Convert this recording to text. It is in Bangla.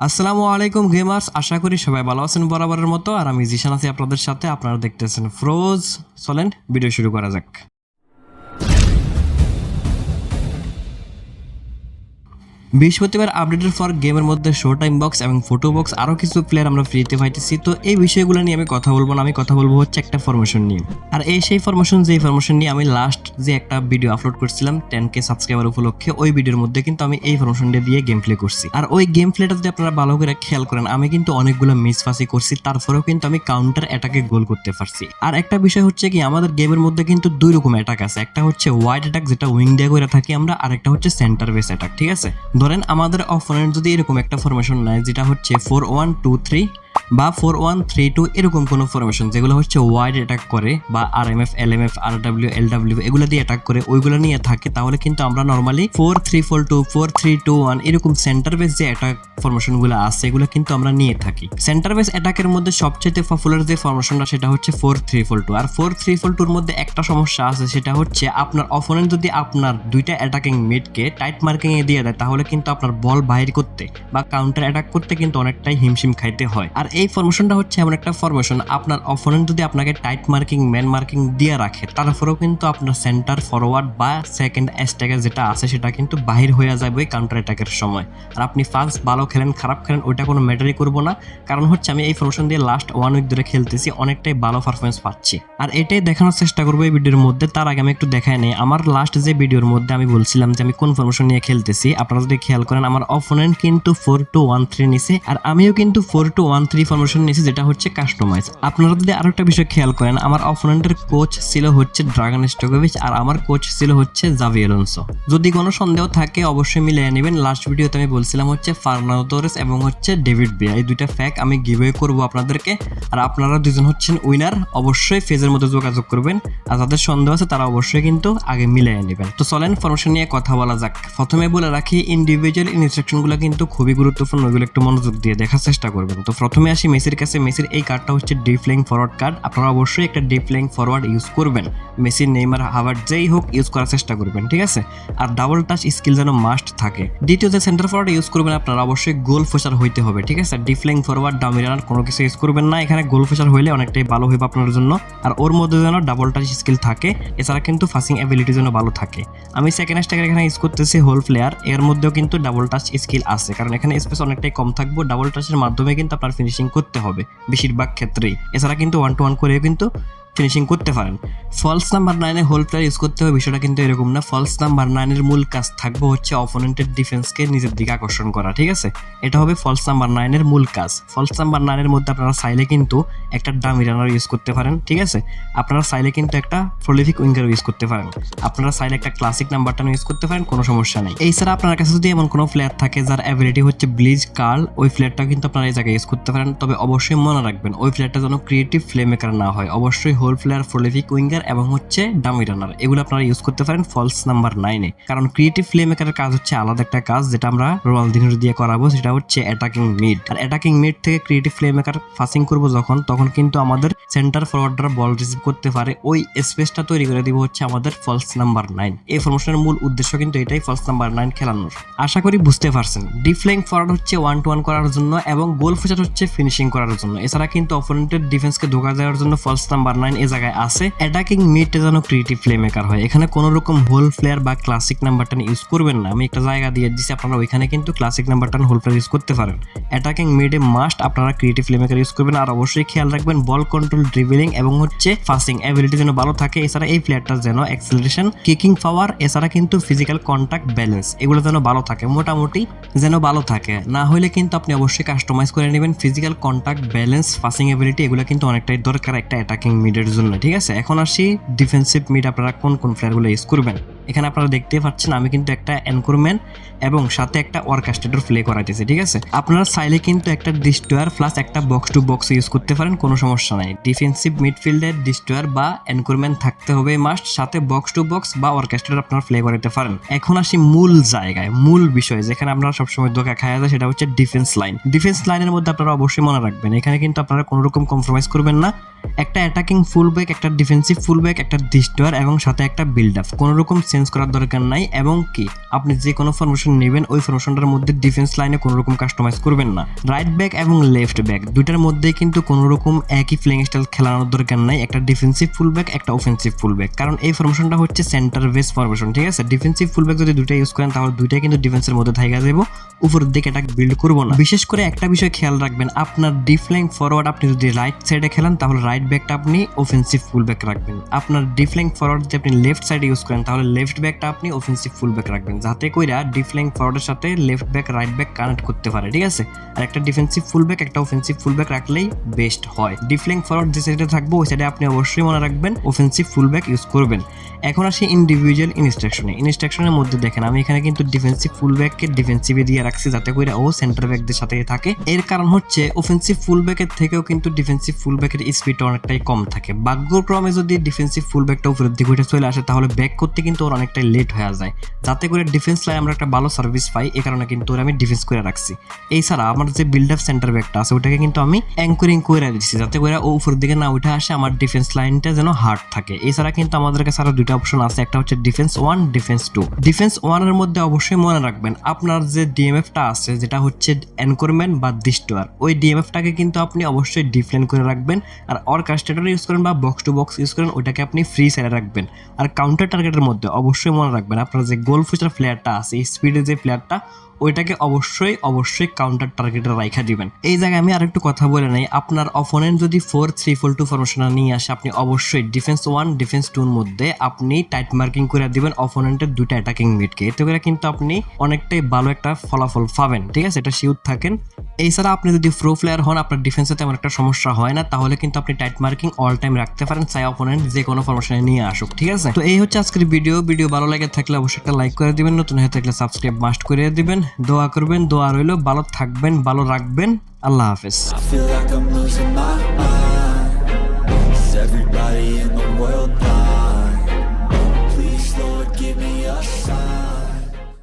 আসসালামু আলাইকুম গেমার্স, আশা করি সবাই ভালো আছেন বরাবরের মতো। আর আমি জিশান আছি আপনাদের সাথে। আপনারা দেখতেছেন ফ্রোজ চলেন ভিডিও শুরু করা যাক। বৃহস্পতিবার আপডেটের পর গেমের মধ্যে শো টাইম বক্স এবং ফটো বক্স আরও কিছু প্লেয়ার আমরা ফ্রিতে পাইতেছি। তো এই বিষয়গুলো নিয়ে আমি কথা বলব না, আমি কথা বলব হচ্ছে একটা ফরমেশন নিয়ে। আর এই সেই ফরমেশন যে ফরমেশন নিয়ে আমি লাস্ট যে একটা ভিডিও আপলোড করছিলাম টেন কে সাবস্ক্রাইবার উপলক্ষে, ওই ভিডিওর মধ্যে কিন্তু আমি এই ফরমেশনটা দিয়ে গেম প্লে করছি। আর ওই গেম প্লেটা যদি আপনারা ভালো করে খেয়াল করেন, আমি কিন্তু অনেকগুলো মিস ফাসি করছি, তারপরেও কিন্তু আমি কাউন্টার অ্যাটাকে গোল করতে পারছি। আর একটা বিষয় হচ্ছে কি, আমাদের গেমের মধ্যে কিন্তু দুই রকম অ্যাটাক আছে। একটা হচ্ছে ওয়াইড অ্যাটাক যেটা উইং দিয়ে করে থাকি আমরা, আর একটা হচ্ছে সেন্টার বেস অ্যাটাক ঠিক আছে? ধরেন আমাদের অপোনেন্ট যদি এরকম একটা ফরমেশন নেয় যেটা হচ্ছে ফোর ওয়ান টু থ্রি বা ফোর ওয়ান থ্রি টু এরকম কোনো ফরমেশন যেগুলো হচ্ছে ওয়াইড অ্যাটাক করে বা R M F L M F R W L W এগুলো দিয়ে অ্যাটাক করে, ওইগুলো নিয়ে থাকে, তাহলে কিন্তু আমরা normally four three four two four three two one এরকম সেন্টার বেস যে অ্যাটাক ফরমেশনগুলো আছে, এগুলো কিন্তু আমরা নিয়ে থাকি। সেন্টার বেস অ্যাটাকের মধ্যে সবচেয়ে পপুলার যে ফরমেশনটা সেটা হচ্ছে ফোর থ্রি ফোর টু আর ফোর থ্রি ফোর টুর মধ্যে একটা সমস্যা আছে, সেটা হচ্ছে আপনার অপোনেন্ট যদি আপনার দুইটা অ্যাটাকিং মিডকে টাইট মার্কিং এ দিয়ে দেয়, তাহলে কিন্তু আপনার বল বাইর করতে বা কাউন্টার অ্যাটাক করতে কিন্তু অনেকটাই হিমশিম খাইতে হয়। আর এই ফরমেশনটা হচ্ছে এমন একটা ফরমেশন আপনার অপোনেন্ট যদি আপনাকে টাইট মার্কিং ম্যান মার্কিং দিয়ে রাখে, তারপরেও কিন্তু আপনার সেন্টার ফরওয়ার্ড বা সেকেন্ড স্ট্যাকের যেটা আছে সেটা কিন্তু বাহির হয়ে যাবে ওই কাউন্টার অ্যাটাকের সময়। আর আপনি ফার্স্ট ভালো খেলেন, খারাপ খেলেন, ওইটা কোনো ম্যাটারই করব না। কারণ হচ্ছে আমি এই ফরমেশন দিয়ে লাস্ট ওয়ান উইক ধরে খেলতেছি, অনেকটাই ভালো পারফরমেন্স পাচ্ছি। আর এটাই দেখানোর চেষ্টা করব এই ভিডিওর মধ্যে, তার আগে আমি একটু দেখাই নেই। আমার লাস্ট যে ভিডিওর মধ্যে আমি বলছিলাম যে আমি কোন ফরমেশন নিয়ে খেলতেছি, আপনারা যদি খেয়াল করেন, আমার অপোনেন্ট কিন্তু ফোর টু ওয়ান থ্রি নিছে, আর আমিও কিন্তু four two one three formation নিয়েছি, যেটা হচ্ছে কাস্টমাইজ আপনারা যদি আরও একটা বিষয় খেয়াল করেন, আমার অপোনেন্টের কোচ ছিল হচ্ছে ড্রাগন স্টোকোভিচ আর আমার কোচ ছিল হচ্ছে জাভি এলোনসো যদি কোনো সন্দেহ থাকে, অবশ্যই মিলিয়ে নেবেন। লাস্ট ভিডিওতে আমি বলছিলাম হচ্ছে ফার্নাদোরেস এবং হচ্ছে ডেভিড বিয়া এই দুইটা ফ্যাক আমি গিভওয়ে করব আপনাদেরকে। আর আপনারা দুজন হচ্ছেন উইনার অবশ্যই ফেজের মধ্যে যোগাযোগ করবেন। আর যাদের সন্দেহ আছে, তারা অবশ্যই কিন্তু আগে মিলিয়ে নেবেন। তো চলেন ফরমেশন নিয়ে কথা বলা যাক। প্রথমে বলে রাখি ইন্ডিভিজুয়াল ইনস্ট্রাকশনগুলো কিন্তু খুবই গুরুত্বপূর্ণ ওইগুলো একটু মনোযোগ দিয়ে দেখার চেষ্টা করবেন। তো প্রথমে আসি মেসির কাছে। মেসির এই কার্ডটা হচ্ছে ডিফ্লেইং ফরওয়ার্ড কার্ড আপনারা অবশ্যই একটা ডিফ্লেইং ফরওয়ার্ড ইউজ করবেন। মেসির নেইমার হাভার্ড যেই হোক ইউজ করার চেষ্টা করবেন, ঠিক আছে? আর ডাবল টাচ স্কিল যেন মাস্ট থাকে। দ্বিতীয় যে সেন্টার ফরওয়ার্ড ইউজ করবেন আপনারা, অবশ্যই গোল ফোসার হইতে হবে, ঠিক আছে? ডিফ্লেইং ফরওয়ার্ড ডামি কোনো কিছু ইউজ করবেন না। এখানে গোল ফেসার হইলে অনেকটাই ভালো হইবে আপনার জন্য। আর ওর মধ্যে যেন ডাবল টাচ স্কিল থাকে, এছাড়া কিন্তু ফাসিং অ্যাবিলিটি যেন ভালো থাকে। আমি সেকেন্ড স্ট্যাকের এখানে ইউজ করতেছি হোল প্লেয়ার এর মধ্যেও কিন্তু ডাবল টাচ স্কিল আছে। কারণ এখানে স্পেস অনেকটাই কম থাকব ডাবল টাচের মাধ্যমে কিন্তু আপনার ফিনিশিং করতে হবে, বেশিরভাগ ক্ষেত্রেই। এছাড়া কিন্তু ওয়ান টু ওয়ান করেও কিন্তু ফিনিশিং করতে পারেন। ফলস নাম্বার নাইনে হোল প্লেয়ার ইউজ করতে হবে, বিষয়টা কিন্তু এরকম না। ফলস নাম্বার নাইনের মূল কাজ থাকবে হচ্ছে অপোনেন্টের ডিফেন্সকে নিজের দিকে আকর্ষণ করা, ঠিক আছে? এটা হবে ফলস নাম্বার নাইনের মূল কাজ। ফলস নাম্বার নাইনের মধ্যে আপনারা চাইলে কিন্তু একটা ডামি রানার ইউজ করতে পারেন, ঠিক আছে? আপনারা চাইলে কিন্তু একটা প্রলিফিক উইঙ্গার ইউজ করতে পারেন। আপনারা চাইলে একটা ক্লাসিক নাম্বারটা ইউজ করতে পারেন, কোনো সমস্যা নেই। এছাড়া আপনার কাছে যদি এমন কোনো প্লেয়ার থাকে যার অ্যাবিলিটি হচ্ছে ব্লিজ কার্ল ওই প্লেয়ারটা কিন্তু আপনারা এই জায়গায় ইউজ করতে পারেন। তবে অবশ্যই মনে রাখবেন, ওই প্লেয়ারটা যেন ক্রিয়েটিভ প্লে মেকার না হয়। অবশ্যই হোল প্লেয়ার প্রলিফিক উইঙ্গার এবং হচ্ছে ডামি রানার এগুলো আপনারা ইউজ করতে পারেন ফলস নাম্বার নাইনে কারণ ক্রিয়েটিভ প্লে মেকারের কাজ হচ্ছে আলাদা একটা কাজ, যেটা আমরা রোনালদিনোর দিয়ে করাবো, সেটা হচ্ছে অ্যাটাকিং মিড আর অ্যাটাকিং মিড থেকে ক্রিয়েটিভ প্লে মেকার ফাসিং করব যখন, তখন কিন্তু আমাদের সেন্টার ফরওয়ার্ডরা বল রিসিভ করতে পারে। ওই স্পেসটা তৈরি করে দিব হচ্ছে আমাদের ফলস নাম্বার নাইন এই ফরমেশনের মূল উদ্দেশ্য কিন্তু এটাই ফলস নাম্বার নাইন খেলানোর। আশা করি বুঝতে পারছেন। ডিফ্লেইং ফরওয়ার্ড হচ্ছে ওয়ান টু ওয়ান করার জন্য এবং গোল ফিচার হচ্ছে ফিনিশিং করার জন্য। এছাড়া কিন্তু অপোনেন্টের ডিফেন্সকে ধোকা দেওয়ার জন্য ফলস নাম্বার নাইন এ জায়গায় আছে। অ্যাটাকিং মিডে যেন ক্রিয়েটিভ প্লে মেকার হয়। এখানে কোনো রকম হোল প্লেয়ার বা ক্লাসিক নাম্বারটা ইউজ করবেন না। আমি একটা জায়গা দিয়ে দিচ্ছি আপনারা ওইখানে কিন্তু ক্লাসিক নাম্বারটা হোল প্লেয়ার ইউজ করতে পারেন। অ্যাটাকিং মিডে মাস্ট আপনারা ক্রিয়েটিভ প্লে মেকার ইউজ করবেন। আর অবশ্যই খেয়াল রাখবেন বল কন্ট্রোল ড্রিবলিং এবং হচ্ছে ফাসিং অ্যাবিলিটি যেন ভালো থাকে। এছাড়া এই প্লেয়ারটার যেন অ্যাক্সিলারেশন কিকিং পাওয়ার এছাড়া কিন্তু ফিজিক্যাল কন্ট্যাক্ট ব্যালেন্স এগুলো যেন ভালো থাকে। মোটামুটি যেন ভালো থাকে। না হলে কিন্তু আপনি অবশ্যই কাস্টমাইজ করে নেবেন। Physical contact balance passing ability এগুলো কিন্তু অনেকটাই দরকার একটা অ্যাটাকিং মিডের জন্য, ঠিক আছে? এখন আসি ডিফেন্সিভ মিড আপনারা কোন কোন প্লেয়ারগুলো ইউজ করবেন। এখানে আপনারা দেখতে পাচ্ছেন, আমি কিন্তু একটা এনকোরম্যান এবং সাথে একটা অর্কেস্ট্রেটর প্লে করাইতেছি, ঠিক আছে? আপনারা চাইলে কিন্তু একটা ডিস্ট্রয়ার প্লাস একটা বক্স টু বক্স ইউজ করতে পারেন, কোনো সমস্যা নাই। ডিফেন্সিভ মিডফিল্ডের ডিস্ট্রয়ার বা এনকোরম্যান থাকতে হবে মাস্ট সাথে বক্স টু বক্স বা অর্কেস্ট্রেটর আপনারা প্লে করাতে পারেন। এখন আসি মূল জায়গায়, মূল বিষয়, যেখানে আপনারা সবসময় ধোকা খাওয়া যায় সেটা হচ্ছে ডিফেন্স লাইন ডিফেন্স লাইনের মধ্যে আপনারা অবশ্যই মনে রাখবেন, এখানে কিন্তু আপনারা কোনো রকম কম্প্রোমাইজ করবেন না। একটা অ্যাটাকিং ফুল ব্যাক একটা ডিফেন্সিভ ফুল ব্যাক একটা ডিস্টয়ার এবং সাথে একটা বিল্ড আপ কোনো রকম চেঞ্জ করার দরকার নাই এবং কি, আপনি যে কোনো ফরমেশন নেবেন, ওই ফরমেশনটার মধ্যে ডিফেন্স লাইনে কোনো রকম কাস্টমাইজ করবেন না। রাইট ব্যাক এবং লেফট ব্যাক দুইটার মধ্যে কিন্তু কোনো রকম একই প্লেইং স্টাইল খেলানোর দরকার নাই, একটা ডিফেন্সিভ ফুল ব্যাক একটা অফেন্সিভ ফুল ব্যাক কারণ এই ফরমেশনটা হচ্ছে সেন্টার বেস ফরমেশন ঠিক আছে? ডিফেন্সিভ ফুল ব্যাক যদি দুইটা ইউজ করেন, তাহলে দুইটাই কিন্তু ডিফেন্সের মধ্যে থাকা যাব উপরের দিকে অ্যাটাক বিল্ড করব না। বিশেষ করে একটা বিষয় খেয়াল রাখবেন, আপনার ডিফ্লাইং ফরওয়ার্ড আপনি যদি রাইট সাইডে খেলেন, তাহলে রাইট ব্যাকটা আপনি অফেন্সিভ ফুল ব্যাক রাখবেন। আপনার ডিফ্লাইং ফরওয়ার্ড যদি আপনি লেফট সাইডে ইউজ করেন, তাহলে লেফট ব্যাকটা আপনি অফেন্সিভ ফুল ব্যাক রাখবেন। যাতে কইরা ডিফ্লাইং ফরওয়ার্ডের সাথে left back right back connect করতে পারে, ঠিক আছে? আর একটা ডিফেন্সিভ ফুল ব্যাক একটা অফেন্সিভ ফুল ব্যাক রাখলেই বেস্ট হয়। ডিফ্লাইং ফরওয়ার্ড যে সাইডে থাকব, ওই সাইডে আপনি অবশ্যই মনে রাখবেন অফেন্সিভ ফুল ব্যাক ইউজ করবেন। এখন আসি ইন্ডিভিজুয়াল ইনস্ট্রাকশনে ইনস্ট্রাকশনের মধ্যে দেখেন, আমি এখানে কিন্তু ডিফেন্সিভ ফুল ব্যাককে ডিফেন্সিভে দিয়ে রাখছি, যাতে করে ও সেন্টার ব্যাকদের সাথে থাকে। এর কারণ হচ্ছে অফেন্সিভ ফুল ব্যাকের থেকেও কিন্তু ডিফেন্সিভ ফুল ব্যাকের স্পিডটা অনেকটাই কম থাকে। ভাগ্যক্রমে যদি ডিফেন্সিভ ফুল ব্যাকটা উপরের দিকে উঠে চলে আসে, তাহলে ব্যাক করতে কিন্তু ওর অনেকটাই লেট হয়ে যায়। যাতে করে ডিফেন্স লাইন আমরা একটা ভালো সার্ভিস পাই এই কারণে কিন্তু ওরা আমি ডিফেন্স করে রাখছি। এছাড়া আমার যে বিল্ড আপ সেন্টার ব্যাকটা আছে, ওটাকে কিন্তু আমি অ্যাঙ্করিং করে দিচ্ছি, যাতে করে ও উপরের দিকে না উঠে আসে, আমার ডিফেন্স লাইনটা যেন হার্ড থাকে। এছাড়া কিন্তু আমাদের কাছে আরও দুইটা অপশন আছে, একটা হচ্ছে defence one defence two defence ওয়ানের মধ্যে অবশ্যই মনে রাখবেন, আপনার যে ডিএমএফটা আছে, যেটা হচ্ছে এনকোরমেন্ট বা ডিস্টোয়ার ওই ডিএমএফটাকে কিন্তু আপনি অবশ্যই ডিফ্লেন করে রাখবেন। আর অর্কাস্ট্রেটর ইউজ করেন বা বক্স টু বক্স ইউজ করেন, ওইটাকে আপনি ফ্রি সাইডে রাখবেন। আর কাউন্টার টার্গেটের মধ্যে অবশ্যই মনে রাখবেন, আপনার যে গোল ফুচার প্লেয়ারটা আছে স্পিডে যে প্লেয়ারটা ওইটাকে অবশ্যই অবশ্যই কাউন্টার টার্গেটে রাইখা দিবেন। এই জায়গায় আমি আরেকটু কথা বলে নেই, আপনার অপোনেন্ট যদি ফোর থ্রি ফোর টু ফরমেশনে নিয়ে আসে, আপনি অবশ্যই ডিফেন্স ওয়ান ডিফেন্স টুর মধ্যে আপনি টাইট মার্কিং করে দিবেন অপোনেন্টের দুইটা অ্যাটাকিং মিডকে এতে করে কিন্তু আপনি অনেকটাই ভালো একটা ফলাফল পাবেন, ঠিক আছে? এটা শিওর থাকেন। এছাড়া আপনি যদি প্রো প্লেয়ার হন, আপনার ডিফেন্সে তেমন একটা সমস্যা হয় না। তাহলে কিন্তু আপনি টাইট মার্কিং অল টাইম রাখতে পারেন, চাই অপোনেন্ট যে কোনো ফরমেশনে নিয়ে আসুক, ঠিক আছে? তো এই হচ্ছে আজকের ভিডিও ভিডিও ভালো লাগে থাকলে অবশ্যই একটা লাইক করে দিবেন, নতুন হয়ে থাকলে সাবস্ক্রাইব মাস্ট করে দিবেন। দোয়া করবেন, দোয়া রইল। ভালো থাকবেন, ভালো রাখবেন। আল্লাহ হাফেজ। Everybody in the world